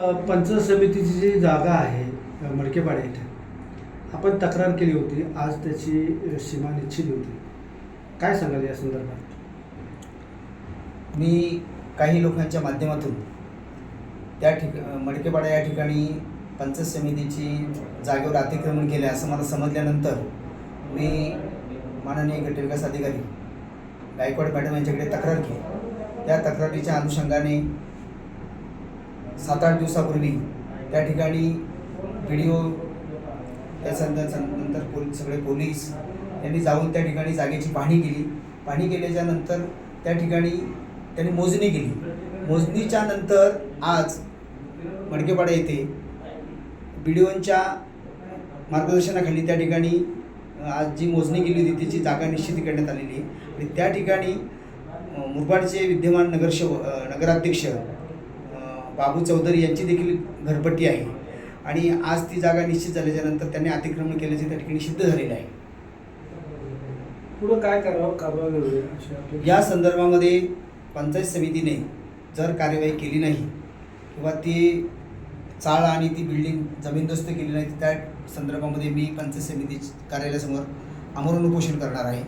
पंचायत समितीची जी जागा आहे मडकेपाड्या मडकेपाडा इथे आपण तक्रार केली होती आज त्याची सीमा निश्चित होती. काय सांगाल या संदर्भात? मी काही लोकांच्या माध्यमातून त्या ठिक मडकेपाडा या ठिकाणी पंचायत समितीची जागेवर अतिक्रमण केले असं मला समजल्यानंतर मी माननीय गटविकास अधिकारी गायकवाड मॅडम यांच्याकडे तक्रार केली. त्या तक्रारीच्या अनुषंगाने सात आठ दिवसापूर्वी त्या ठिकाणी व्हिडिओ त्याच्यानंतर पोल सगळे पोलीस यांनी जाऊन त्या ठिकाणी जागेची पाहणी केली. पाहणी केल्याच्यानंतर त्या ठिकाणी त्यांनी मोजणी केली. मोजणीच्या नंतर आज मडकेपाडा येथे बी डी ओंच्या मार्गदर्शनाखाली त्या ठिकाणी आज जी मोजणी केली होती त्याची जागा निश्चित करण्यात आलेली आहे. आणि त्या ठिकाणी मुरबाडचे विद्यमान नगरसेव नगराध्यक्ष बाबू चौधरी यांची देखील घरपट्टी आहे. आणि आज ती जागा निश्चित झाल्याच्यानंतर त्यांनी अतिक्रमण केल्याचे त्या ठिकाणी सिद्ध झालेलं आहे. पुढं काय करावं? कारवाई या संदर्भामध्ये पंचायत समितीने जर कार्यवाही केली नाही किंवा ती चाळ आणि ती बिल्डिंग जमीनदोस्त केली नाही त्या संदर्भामध्ये मी पंचायत समिती कार्यालयासमोर आमरण उपोषण करणार आहे.